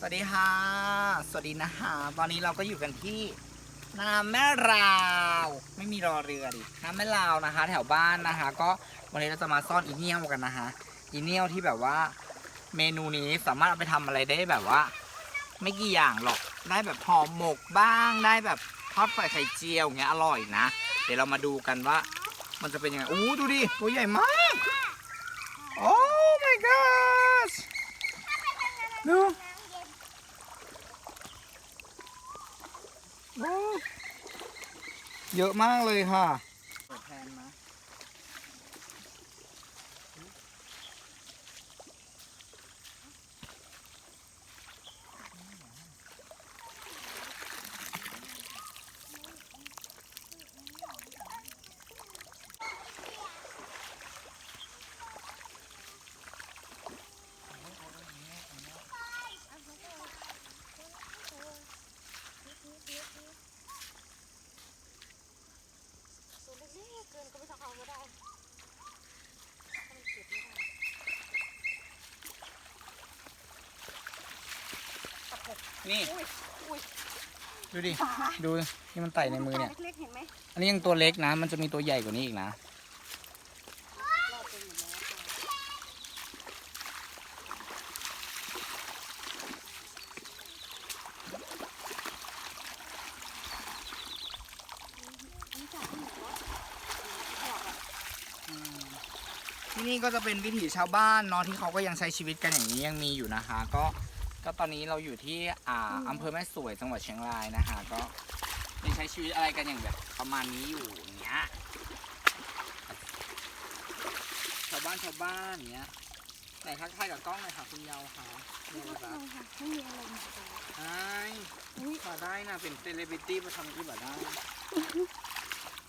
สวัสดีค่ะ สวัสดีนะคะตอนนี้เราก็อยู่กันที่น้ำแม่ราว ไม่มีรอเรือดิน้ำแม่ราวนะคะ แถวบ้านนะคะ ก็วันนี้เราจะมาซ่อนอีเนียวกันนะคะอีเนียวที่แบบว่าเมนูนี้สามารถเอาไปทำอะไรได้แบบว่า ไม่กี่อย่างหรอกได้แบบห่อหมกบ้างได้แบบทอดไข่ไข่เจียวอย่างเงี้ยอร่อยนะ เดี๋ยวเรามาดูกันว่า มันจะเป็นยังไงอู้ดูดิตัวใหญ่มากโอ้ my gosh ดู โอ้ เยอะมากเลยค่ะ นี่ดูดิ ดูที่มันไต่ในมือเนี่ย เล็กๆเห็นไหมอันนี้ยังตัวเล็กนะ มันจะมีตัวใหญ่กว่านี้อีกนะ ที่นี่ก็จะเป็นวิถีชาวบ้านเนาะที่เขาก็ยังใช้ชีวิตกันอย่างนี้ยังมีอยู่นะคะ ก็ ก็ตอนนี้เราอยู่ที่อ่าอำเภอแม่สวยจังหวัดเชียงรายนะคะ ก็ยังใช้ชีวิตอะไรกันอย่างแบบประมาณนี้อยู่อย่างเงี้ยชาวบ้านชาวบ้านอย่างเงี้ยไหนทักทายกับกล้องหน่อยค่ะคุณเยาวค่ะเยาวรัตน์ไม่มีอะไรมาใช่มาได้นะเป็นเซเลบริตี้มาทำที่แบบได้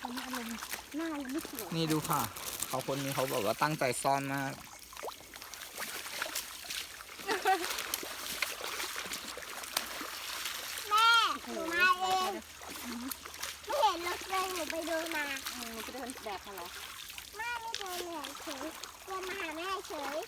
ตอนนี้อารมณ์หน้ายังไม่สวยนี่ดูค่ะ เขาคนนี้เขาแบบว่าตั้งใจซ่อนมาก แม่หนูมาเองไม่เห็นรถเลยหนูไปดูมา เออ จะเดินแบบมาเหรอแม่ไม่เดินเหนื่อยเฉยเดินมาหาแม่เฉย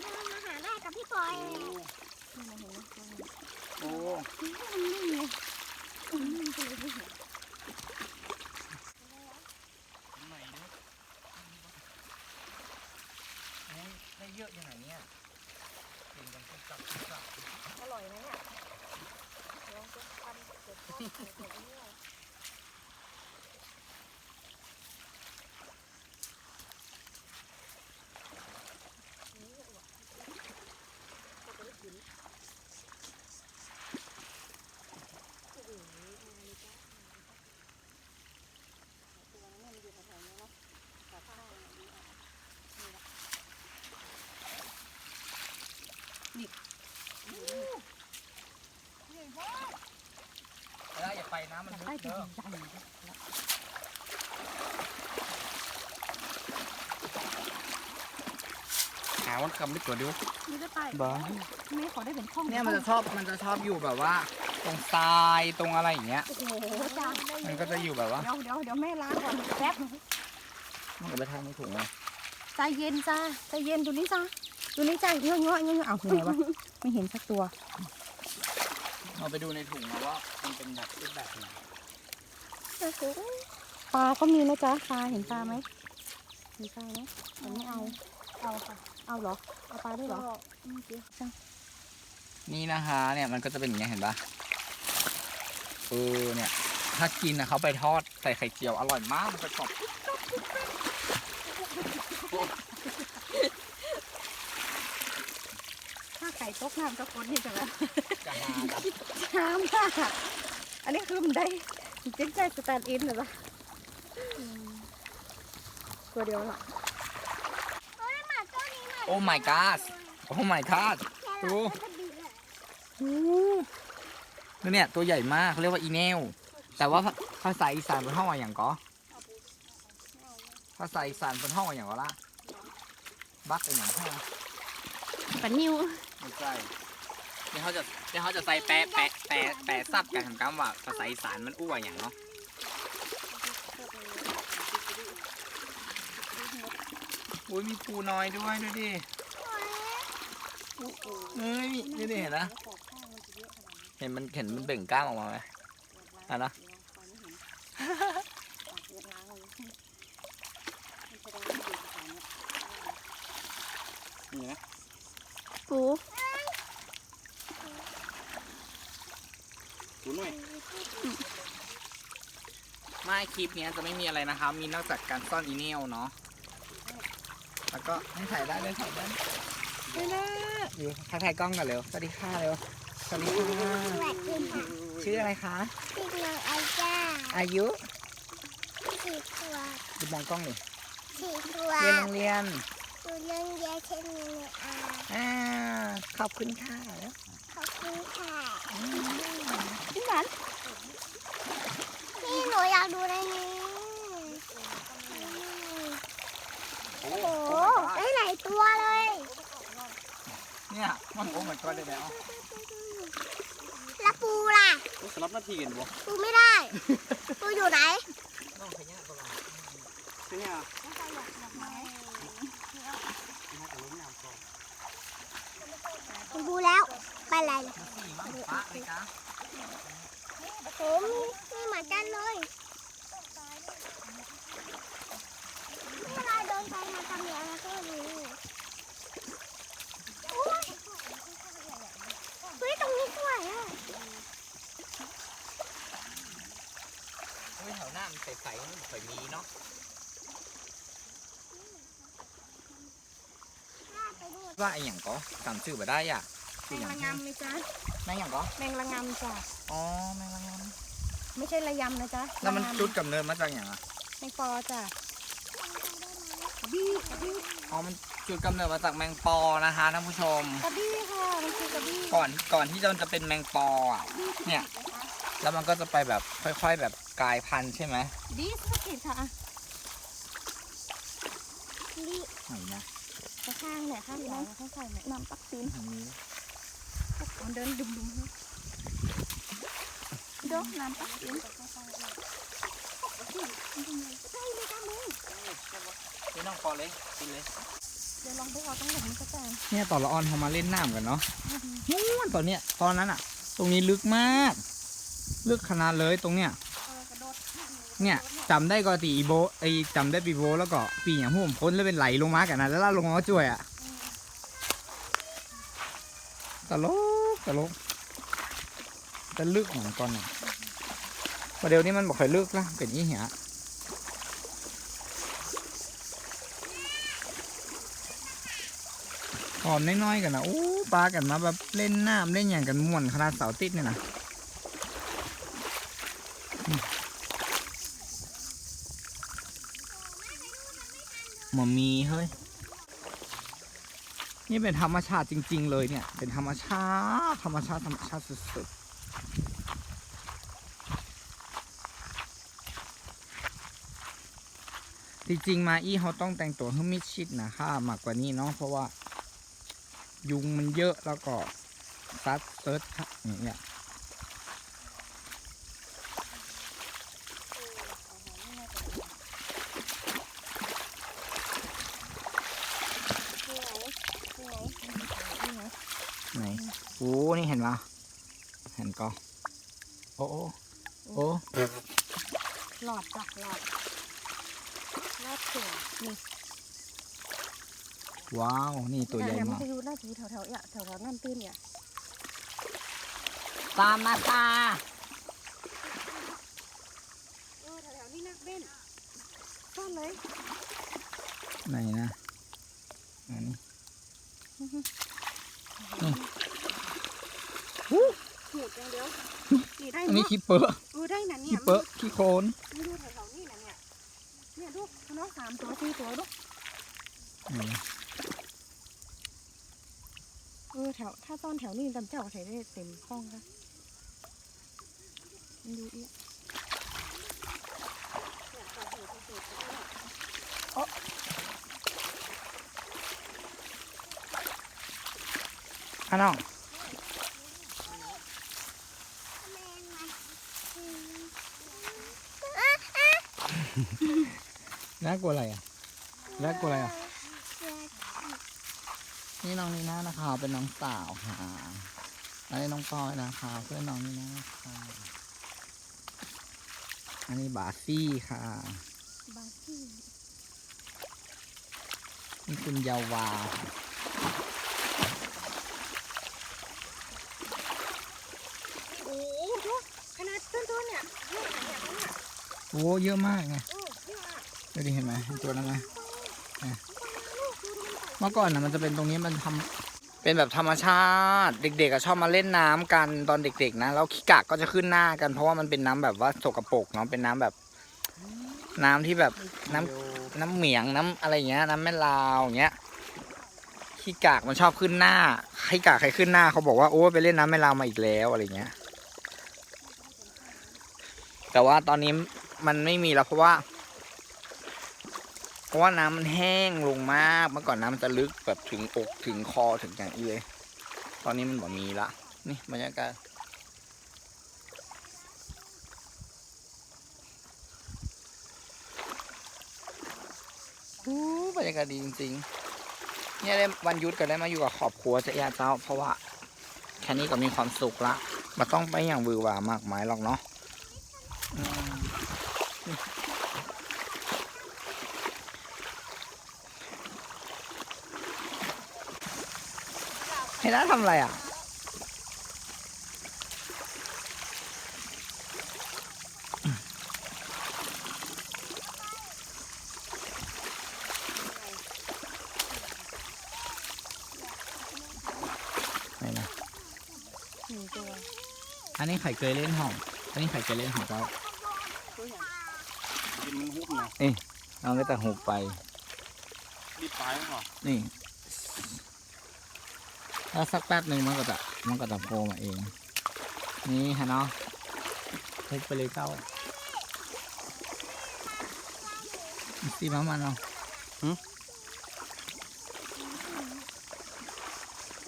เดินมาหาแม่กับพี่ปอยเลย นี่มาเห็นไหมโอ้มันนิ่งเลยมันนิ่งไปเลยไม่เห็นได้เยอะอย่างไรเนี่ยกินกันทุกจับทุกจับ อร่อยนะเนี่ยลองจะทำเสร็จก็เสร็จแบบนี้เลย แล้วอย่าไปนะมันลึใต้กตัวเด้อใหญ่หาว่ากำไม่ตัวดิวนี่จะไปบ้าแม่ขอได้เป็นข้องเนี่ยมันจะชอบมันจะชอบอยู่แบบว่า ตรงทรายตรงอะไรอย่างเงี้ยโอ้โหจ้ามันก็จะอยู่แบบว่าเดี๋ยวเดี๋ยวเดี๋ยวแม่ล้างก่อนแป๊บมันก็ไปทางไม่ถูกเลยใจเย็นจ้าใจเย็นดูนี่จ้าดูนี่จ้าเงาะเงาะเงาะเอาที่ไหนวะไม่เห็นสักตัว เราไปดูในถุงนะว่ามันเป็นแบบรูปแบบไหนปลาก็มีนะจ๊ะปลาเห็นปลาไหมมีปลาไหมผมไม่เอา เอาค่ะ เอาเหรอ เอาปลาด้วยเหรออืมเดี๋ยวจ้ะนี่นะคะเนี่ยมันก็จะเป็นอย่างเงี้ยเห็นปะเออเนี่ย ถ้ากินนะเขาไปทอดใส่ไข่เจียวอร่อยมากมันจะกรอบ ถ้าไก่ตกน้ำตะกนนี่จะแบบจะหานะช้ามากอะอันนี้คือมันได้เจ๊งใจสแตนด์อินเหรอปะอืมตัวเดียวหรอเฮ้ยหมาตัวนี้หมาโอ้ my god โอ้ my god ดูมันจะดีเลยโอ้นี่เนี่ยตัวใหญ่มากเขาเรียกว่าอีเนล แต่ว่าภาภาษาอีสานเป็นห้องว่าอย่างก็ภาษาอีสานเป็นห้องว่าอย่างก็ละบักเป็นอย่างห้องปันนิ ใช่เดี๋ยวเขาจะเดี๋ยวเขาจะใส่แปะแปะแปะแปะซับกันคำว่าภาษาอีสานมันอ้ว่าอย่างเนาะอุ้ยมีปูน้อยด้วยดูดิเฮ้ยนี่นี่เห็นนะเห็นมันเห็นมันเบ่งกล้ามออกมาไหมอะนะ นี่นะ ปู ดูหน่อยไม่คลิปเนี้ยจะไม่มีอะไรนะคะมีนอกจากการซ่อนอีเมลเนาะแล้วก็ให้ถ่ายได้เลยถ่ายได้ไม่ได้อยู่ทักทายกล้องกันเร็วสวัสดีค่ะเร็วสวัสดีค่ะสวัสดีค่ะชื่ออะไรคะพี่น้องไอจ้าอายุสี่ขวบดูมองกล้องหนิสี่ขวเรียนบโรงเรียนดูเรื่องเยอะเช่นนี้อาอ่าขอบคุณค่ะขอบคุณค่ะ พี่หนัน พี่หนูอยากดูในนี้โอ้โหได้หลายตัวเลย เนี่ยมันโอ้เหมือนก้อนเลยแล้วแล้วปูล่ะสลับนาทีกันบ่ปูไม่ได้ ปูอยู่ไหนน้องขยันตลอดขยันปูดูแล้วไปอะไรเลยสี่มั้งปะเลยคะโอ้มีมีเหมือนกันเลยเวลาเดิ นไปมาทำอย่างนั้นก็มีโอ้ยเฮ้ยตรงนี้สวยอะเฮ้ยแถวหน้ามันใสๆมันไม่ค่อยมีเนาะไปดูว่าไอ้อย่างก็จำชื่อมาได้อะแมชื่องอย่างระงำไหมจ๊ะแม่งอย่างก็แมงระงำจ้ะอ๋อแม่งละงไม่ใช่ระยำนะจ๊ะำแล้วมันระงำจุดกำเนิดมาจากอย่างอะแมงปอจ้ะก ระบี้กระบี้อ๋อมันจุดกำเนิดมาจากแมงปอนะคะท่านผู้ชม กระบี้ค่ะมันคือกระบี้ก่อนก่อนที่จะมันจะเป็นแมงปออะ เนี่ย แล้วมันก็จะไปแบบค่อย ๆ แบบกลายพันธุ์ใช่ไหมบี้สกิดค่ะอะนี่ไหนนะข้างๆเนี่ยข้างๆข้างๆเนี่ยน้ำปักตีนทางนี้มันเดินดุมดุมๆนะดอกน้ำปักตีน นี่น้องปอเลยกินเลย เดี๋ยวลองไปเอาตั้งหลุมมันก็แตงเนี่ยตอนละออนเขามาเล่นน้ำกันเนาะนู่นตอนเนี้ยตอนนั้นอะตรงนี้ลึกมาก ลึกขนาดเลยตรงเนี้ย เออกระโดดเนี่ยจำได้ก็ตีอีโบไอจำได้ปีโบแล้วก็ปีอย่างพวกผมพ้นแล้วเป็นไหลลงมากันนะแล้วลากลงมาก็ช่วยอะตลกตลกจะลึกเหมือนก่อนอะประเดี๋ยวนี้มันบอกค่อยลึกละเป็นอีเหี้ย หอมน้อยๆกันนะโอ้ปลากันมาแบบเล่นน้ำเล่นอย่างกันม่วนขนาดเสาติดเนี่ยนะหมอมีเฮ้ย นี่เป็นธรรมชาติจริง ๆ เลยเนี่ย เป็นธรรมชาติธรรมชาติธรรมชาติสุดๆจริงๆมาอี้เขาต้องแต่งตัวให้มิดชิดนะค่ะมากกว่านี้เนาะเพราะว่า ยุงมันเยอะแล้วก็ซัดเซิร์ชอย่างเงี้ยไหนโอ้นี่เห็นปะเห็นก็โอ้โอ้โอ้หลอดจ้ะหลอดหลอดเสือนี่ ว้าว นี่ตัวใหญ่เนี่ยมันมากจะอยู่หน้าทีแถวๆเนี่ยแถวๆน้ำตื้นเนี่ยตามมาตาเออแถวๆนี่นักเบ้นซ่อนเลยไหนนะอันนี้หูดอย่างเดียวนี่ได้อันนี้เนาะขี้เปอะเออได้นะเนี่ขี้ยเปอะขี้โคลนมันดูแถวๆนี่นะเนี่ยเนี่ยดูเนาะสามตัวสี่ตัวดูไหนนะเออแถว ถ้าซ่อนแถวนี้จำเจ้าใส่ได้เต็มห้องค่ะมันดูอีกอะน้องแมงมันอะอะน่ากลัวอะไรอะน่ากลัวอะไรอะเสือ นนี่น้องนีน่านะคะ เป็นน้องสาวค่ะอันนี้น้องปอยนะคะเพื่อนน้องนีน่าค่ะอันนี้บาซี่ค่ะ บาซี่นี่คุณยาวาค่ะโอ้โหดูขนาดต้นๆเนี่ยเยอะขนาดนี้เนี่ยโอ้เยอะมากไงเออเยอะอะดูดิเห็นไหมเห็นตัวนั้นไหมเนี่ย เมื่อก่อนนะมันจะเป็นตรงนี้มันทำเป็นแบบธรรมชาติ เด็กๆอะชอบมาเล่นน้ำกันตอนเด็ก ๆ นะแล้วขี้กากก็จะขึ้นหน้ากัน เพราะว่ามันเป็นน้ำแบบว่าสกปรกเนาะเป็นน้ำแบบ น้ำที่แบบน้ำน้ำเหมียงน้ำอะไรเงี้ย น้ำแม่ลาวอย่างเงี้ยขี้กากมันชอบขึ้นหน้าขี้กากใครขึ้นหน้าเขาบอกว่าโอ้ไปเล่นน้ำแม่ลาวมาอีกแล้วอะไรเงี้ย แต่ว่าตอนนี้มันไม่มีแล้วเพราะว่า ราะว่าน้ำมันแห้งลงมาก เมื่อก่อนน้ำมันจะลึกแบบถึงอกถึงคอถึงอย่างนี้เลย ตอนนี้มันบ่มีละ นี่บรรยากาศอู้บรรยากาศดีจริงๆ เนี่ยได้วันยุดก็ได้มาอยู่กับครอบครัวจะยาเจ้า เพราะว่าแค่นี้ก็มีความสุขละไมาต้องไปอย่างวือหวามากมายหรอกเนาะ เห็นน้าทำอะไรอะ ไหนนะหนึ่งตัวอันนี้ไข่เคยเล่นห้อง อันนี้ไข่เคยเล่นของเจ้าตัวใหญ่กินมันฮุบนะเอาก็แต่หุบไปรีบตายมั้งเหรอนี่ แล้วสักแป๊บหนึ่งมันก็จะมันก็จะโผล่มาเอง นี่ฮะเนาะเล็กไปเลยเจ้าสีมามันเนาะ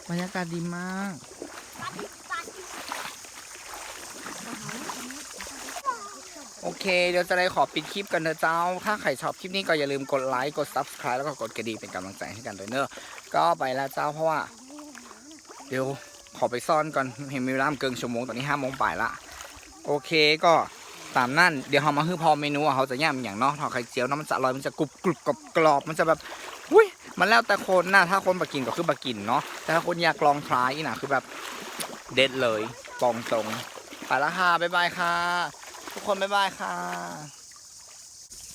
บรรยากาศดีมากโอเค เดี๋ยวจะได้ขอปิดคลิปกันเถอะเจ้า ถ้าใครชอบคลิปนี้ก็อย่าลืมกดไลค์ กด subscribe แล้วก็กดกระดิ่งเป็นกำลังใจให้กันด้วยเนอะ ก็ไปแล้วเจ้าเพราะว่า เดี๋ยวขอไปซ่อนก่อนเห็นมีเวลาเกินชั่วโมงตอนนี้ห้าโมงป่ายละโอเคก็ตามนั่นเดี๋ยวเรามาฮือพอเมนูอะเขาจะย่ำอย่างเนาะทอดไข่เจียวเนาะมันจะอร่อยมันจะกรุบกรุบกรอบกรอบมันจะแบบอุ้ยมันแล้วแต่คนนะถ้าคนบากกินก็คือบากกินเนาะแต่ถ้าคนอยากลองทรายอีกนะคือแบบเด็ดเลยปองตรงไปละค่ะบ๊ายบายค่ะ ทุกคนบ๊ายบายค่ะ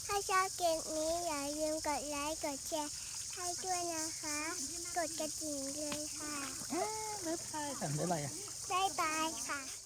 ถ้าชอบเกมนี้อย่าลืมกดไลค์กดแชร์ ให้ด้วยนะคะ กดกระดิ่งเลยค่ะบ๊ายบายค่ะบ๊ายบายบ๊ายบายค่ะ